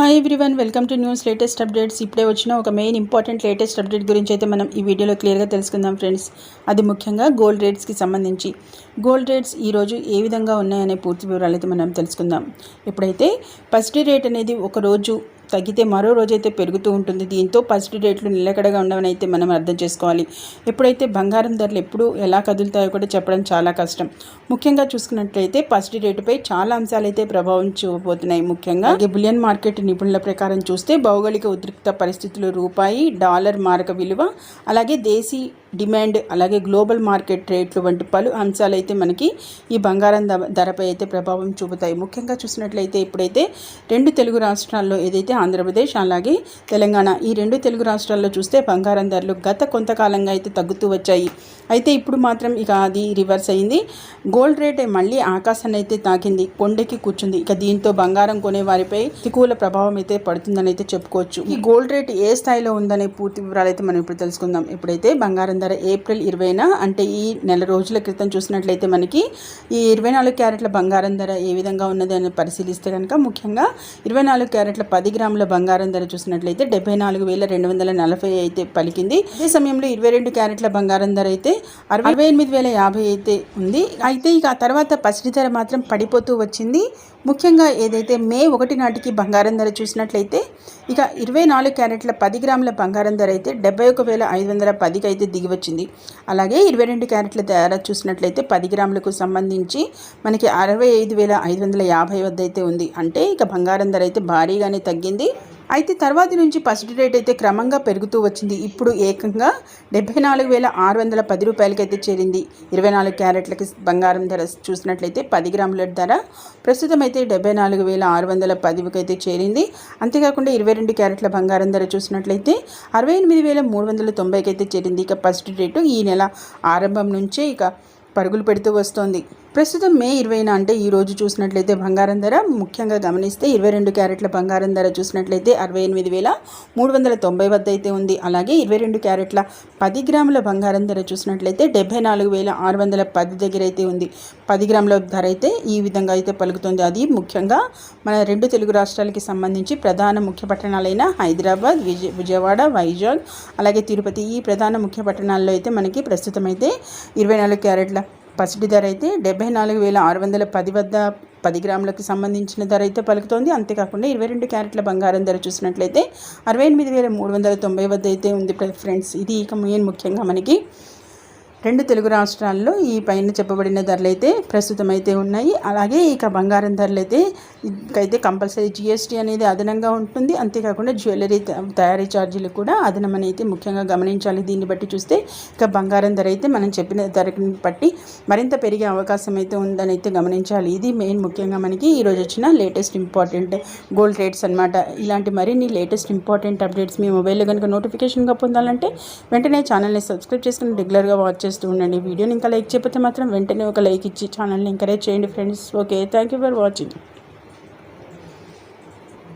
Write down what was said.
Hi everyone welcome to news latest updates ఇప్పుడే వచ్చిన ఒక మెయిన్ ఇంపార్టెంట్ లేటెస్ట్ అప్డేట్ గురించి అయితే మనం ఈ వీడియోలో క్లియర్గా తెలుసుకుందాం ఫ్రెండ్స్ అది ముఖ్యంగా గోల్డ్ రేట్స్కి సంబంధించి. గోల్డ్ రేట్స్ ఈరోజు ఏ విధంగా ఉన్నాయనే పూర్తి వివరాలు అయితే మనం తెలుసుకుందాం. ఇప్పుడైతే పసిటీ రేట్ అనేది ఒక రోజు తగ్గితే మరో రోజైతే పెరుగుతూ ఉంటుంది. దీంతో పసిడి రేట్లు నిలకడగా ఉండవని అయితే మనం అర్థం చేసుకోవాలి. ఎప్పుడైతే బంగారం ధరలు ఎప్పుడు ఎలా కదులుతాయో కూడా చెప్పడం చాలా కష్టం. ముఖ్యంగా చూసుకున్నట్లయితే పసిడి రేటుపై చాలా అంశాలు అయితే ప్రభావం చూపబోతున్నాయి. ముఖ్యంగా బులియన్ మార్కెట్ నిపుణుల ప్రకారం చూస్తే భౌగోళిక ఉద్రిక్త పరిస్థితులు రూపాయి డాలర్ మారక విలువ అలాగే దేశీ డిమాండ్ అలాగే గ్లోబల్ మార్కెట్ రేట్లు వంటి పలు అంశాలు అయితే మనకి ఈ బంగారం ధరపై అయితే ప్రభావం చూపుతాయి. ముఖ్యంగా చూసినట్లయితే ఇప్పుడైతే రెండు తెలుగు రాష్ట్రాల్లో ఏదైతే ఆంధ్రప్రదేశ్ అలాగే తెలంగాణ. ఈ రెండు తెలుగు రాష్ట్రాల్లో చూస్తే బంగారం ధరలు గత కొంతకాలంగా అయితే తగ్గుతూ వచ్చాయి. అయితే ఇప్పుడు మాత్రం ఇక అది రివర్స్ అయింది. గోల్డ్ రేట్ మళ్ళీ ఆకాశాన్ని అయితే తాకింది. కొండకి కూర్చుంది. ఇక దీంతో బంగారం కొనే వారిపై ప్రతికూల ప్రభావం అయితే పడుతుందని అయితే చెప్పుకోవచ్చు. ఈ గోల్డ్ రేట్ ఏ స్థాయిలో ఉందనే పూర్తి వివరాలు అయితే మనం ఇప్పుడు తెలుసుకుందాం. ఇప్పుడైతే బంగారం ధర ఏప్రిల్ ఇరవైన అంటే ఈ నెల రోజుల క్రితం చూసినట్లయితే మనకి ఈ ఇరవై నాలుగు క్యారెట్ల బంగారం ధర ఏ విధంగా ఉన్నది అని పరిశీలిస్తే కనుక ముఖ్యంగా ఇరవై నాలుగు క్యారెట్ల పది గ్రాముల బంగారం ధర చూసినట్లయితే డెబ్బై నాలుగు వేల రెండు వందల నలభై అయితే పలికింది. అదే సమయంలో ఇరవై రెండు క్యారెట్ల బంగారం ధర అయితే అరవై ఎనిమిది వేల యాభై అయితే ఉంది. అయితే ఇక ఆ తర్వాత పసిడి ధర మాత్రం పడిపోతూ వచ్చింది. ముఖ్యంగా ఏదైతే మే ఒకటి నాటికి బంగారం ధర చూసినట్లయితే ఇక ఇరవై నాలుగు క్యారెట్ల పది గ్రాముల బంగారం ధర అయితే డెబ్బై ఒక వేల ఐదు వందల పదికి అయితే దిగి వచ్చింది. అలాగే ఇరవై రెండు క్యారెట్ల ధర చూసినట్లయితే పది గ్రాములకు సంబంధించి మనకి అరవై ఐదు వేల ఐదు వందల యాభై వద్ద అయితే ఉంది. అంటే ఇక బంగారం ధర అయితే భారీగానే తగ్గింది. అయితే తర్వాతి నుంచి ఫస్ట్ రేట్ అయితే క్రమంగా పెరుగుతూ వచ్చింది. ఇప్పుడు ఏకంగా డెబ్బై నాలుగు వేల ఆరు వందల పది రూపాయలకైతే చేరింది. ఇరవై నాలుగు క్యారెట్లకి బంగారం ధర చూసినట్లయితే పది గ్రాముల ధర. ప్రస్తుతం అయితే డెబ్బై నాలుగు వేల ఆరు వందల పదికైతే చేరింది. అంతేకాకుండా ఇరవై రెండు క్యారెట్ల బంగారం ధర చూసినట్లయితే అరవై ఎనిమిది వేల మూడు వందల తొంభైకి అయితే చేరింది. ఇక ఫస్ట్ రేటు ఈ నెల ఆరంభం నుంచే ఇక పరుగులు పెడుతూ వస్తోంది. ప్రస్తుతం మే ఇరవైన అంటే ఈ రోజు చూసినట్లయితే బంగారం ధర ముఖ్యంగా గమనిస్తే ఇరవై రెండు క్యారెట్ల బంగారం ధర చూసినట్లయితే అరవై ఎనిమిది వేల మూడు వందల తొంభై వద్ద అయితే ఉంది. అలాగే ఇరవై రెండు క్యారెట్ల పది గ్రాముల బంగారం ధర చూసినట్లయితే డెబ్బై నాలుగు వేల ఆరు వందల పది దగ్గర అయితే ఉంది. పది గ్రాముల ధర అయితే ఈ విధంగా అయితే పలుకుతుంది. అది ముఖ్యంగా మన రెండు తెలుగు రాష్ట్రాలకి సంబంధించి ప్రధాన ముఖ్య పట్టణాలైన హైదరాబాద్ విజయ విజయవాడ వైజాగ్ అలాగే తిరుపతి ఈ ప్రధాన ముఖ్య పట్టణాల్లో అయితే మనకి ప్రస్తుతం అయితే ఇరవై నాలుగు క్యారెట్ల పసిడి ధర అయితే డెబ్బై నాలుగు వేల ఆరు వందల పది వద్ద పది గ్రాములకు సంబంధించిన ధర అయితే పలుకుతోంది. అంతేకాకుండా ఇరవై రెండు క్యారెట్ల బంగారం ధర చూసినట్లయితే అరవై ఎనిమిది వేల మూడు వందల తొంభై వద్ద అయితే ఉంది ఫ్రెండ్స్. ఇది ఇక మెయిన్ ముఖ్యంగా మనకి రెండు తెలుగు రాష్ట్రాల్లో ఈ పైన చెప్పబడిన ధరలైతే ప్రస్తుతం అయితే ఉన్నాయి. అలాగే ఇక బంగారం ధరలు అయితే అయితే కంపల్సరీ జిఎస్టీ అనేది అదనంగా ఉంటుంది. అంతేకాకుండా జ్యువెలరీ తయారీ ఛార్జీలు కూడా అదనం అయితే ముఖ్యంగా గమనించాలి. దీన్ని బట్టి చూస్తే ఇక బంగారం ధర అయితే మనం చెప్పిన ధరని బట్టి మరింత పెరిగే అవకాశం అయితే ఉందని అయితే గమనించాలి. ఇది మెయిన్ ముఖ్యంగా మనకి ఈరోజు వచ్చిన లేటెస్ట్ ఇంపార్టెంట్ గోల్డ్ రేట్స్ అనమాట ఇలాంటి మరిన్ని లేటెస్ట్ ఇంపార్టెంట్ అప్డేట్స్ మీ మొబైల్లో కనుక నోటిఫికేషన్గా పొందాలంటే వెంటనే ఛానల్ని సబ్స్క్రైబ్ చేసుకుని రెగ్యులర్గా వాచ్ చేస్తూ ఉండండి. వీడియోని ఇంకా లైక్ చేయకపోతే మాత్రం వెంటనే ఒక లైక్ ఇచ్చి ఛానల్ని ఎంకరేజ్ చేయండి friends. Okay thank you for watching.